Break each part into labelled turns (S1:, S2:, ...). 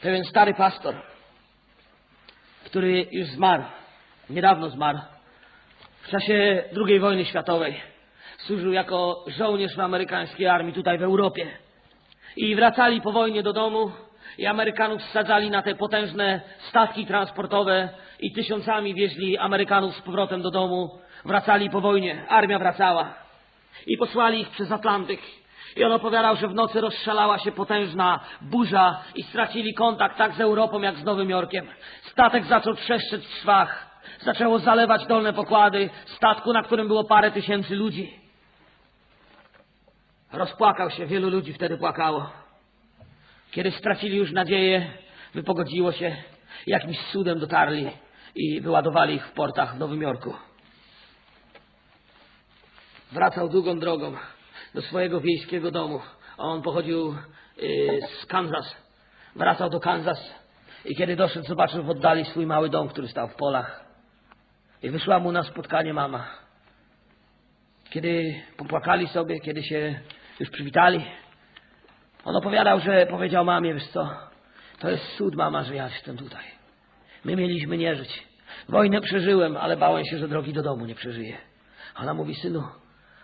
S1: pewien stary pastor, który już zmarł, niedawno zmarł, w czasie II wojny światowej. Służył jako żołnierz w amerykańskiej armii tutaj w Europie. I wracali po wojnie do domu i Amerykanów wsadzali na te potężne statki transportowe i tysiącami wieźli Amerykanów z powrotem do domu. Wracali po wojnie, armia wracała. I posłali ich przez Atlantyk. I on opowiadał, że w nocy rozszalała się potężna burza i stracili kontakt tak z Europą, jak z Nowym Jorkiem. Statek zaczął trzeszczeć w szwach. Zaczęło zalewać dolne pokłady statku, na którym było parę tysięcy ludzi. Rozpłakał się, wielu ludzi wtedy płakało. Kiedy stracili już nadzieję, wypogodziło się, jakimś cudem dotarli i wyładowali ich w portach w Nowym Jorku. Wracał długą drogą do swojego wiejskiego domu. On pochodził y, z Kansas. Wracał do Kansas i kiedy doszedł, zobaczył w oddali swój mały dom, który stał w polach. I wyszła mu na spotkanie mama. Kiedy popłakali sobie, kiedy się już przywitali, on opowiadał, że powiedział mamie, wiesz co, to jest cud, mama, że ja jestem tutaj. My mieliśmy nie żyć. Wojnę przeżyłem, ale bałem się, że drogi do domu nie przeżyję. Ona mówi, synu,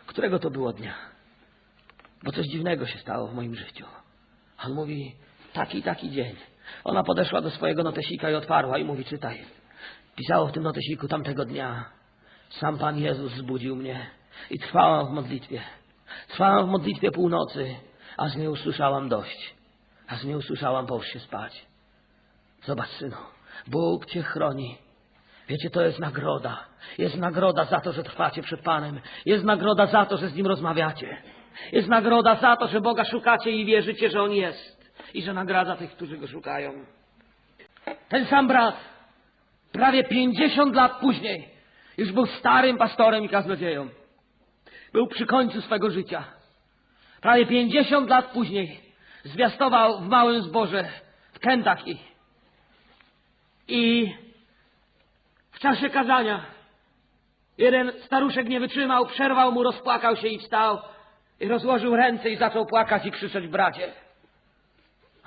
S1: którego to było dnia? Bo coś dziwnego się stało w moim życiu. On mówi, taki, taki dzień. Ona podeszła do swojego notesika i otwarła i mówi, czytaj. Pisało w tym notesiku tamtego dnia. Sam Pan Jezus zbudził mnie i trwałam w modlitwie. Trwałam w modlitwie północy, aż nie usłyszałam dość. Aż nie usłyszałam, połóż się spać. Zobacz, synu, Bóg cię chroni. Wiecie, to jest nagroda. Jest nagroda za to, że trwacie przed Panem. Jest nagroda za to, że z Nim rozmawiacie. Jest nagroda za to, że Boga szukacie i wierzycie, że On jest. I że nagradza tych, którzy Go szukają. Ten sam brat, prawie 50 lat później, już był starym pastorem i kaznodzieją. Był przy końcu swego życia. Prawie 50 lat później zwiastował w małym zborze w Kentucky. I w czasie kazania jeden staruszek nie wytrzymał, przerwał mu, rozpłakał się i wstał i rozłożył ręce i zaczął płakać i krzyczeć bracie.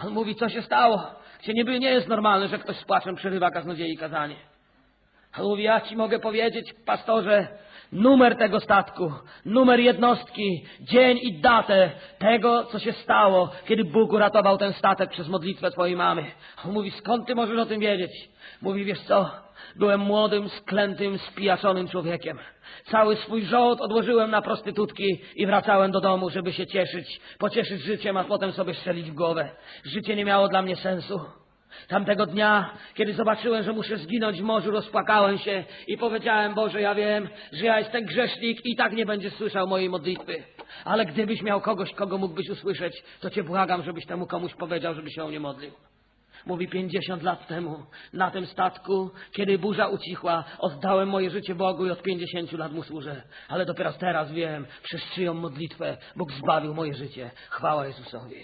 S1: On mówi, co się stało? Się niby nie jest normalne, że ktoś z płaczem przerywa kaznodziei kazanie. On mówi, ja ci mogę powiedzieć, pastorze, numer tego statku, numer jednostki, dzień i datę tego, co się stało, kiedy Bóg uratował ten statek przez modlitwę twojej mamy. On mówi, skąd ty możesz o tym wiedzieć? Mówi, wiesz co, byłem młodym, sklętym, spijaczonym człowiekiem. Cały swój żołd odłożyłem na prostytutki i wracałem do domu, żeby się cieszyć, pocieszyć życiem, a potem sobie strzelić w głowę. Życie nie miało dla mnie sensu. Tamtego dnia, kiedy zobaczyłem, że muszę zginąć w morzu, rozpłakałem się i powiedziałem, Boże, ja wiem, że ja jestem grzesznik i tak nie będziesz słyszał mojej modlitwy. Ale gdybyś miał kogoś, kogo mógłbyś usłyszeć, to Cię błagam, żebyś temu komuś powiedział, żeby się o mnie modlił. Mówi 50 lat temu na tym statku, kiedy burza ucichła, oddałem moje życie Bogu i od 50 lat mu służę. Ale dopiero teraz wiem, przez czyją modlitwę Bóg zbawił moje życie. Chwała Jezusowi.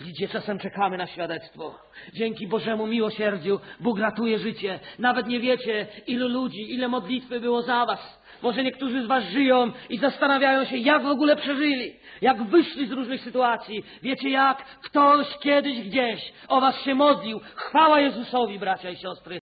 S1: Widzicie, czasem czekamy na świadectwo. Dzięki Bożemu miłosierdziu Bóg ratuje życie. Nawet nie wiecie, ilu ludzi, ile modlitwy było za was. Może niektórzy z was żyją i zastanawiają się, jak w ogóle przeżyli, jak wyszli z różnych sytuacji. Wiecie jak? Ktoś kiedyś gdzieś o was się modlił. Chwała Jezusowi, bracia i siostry.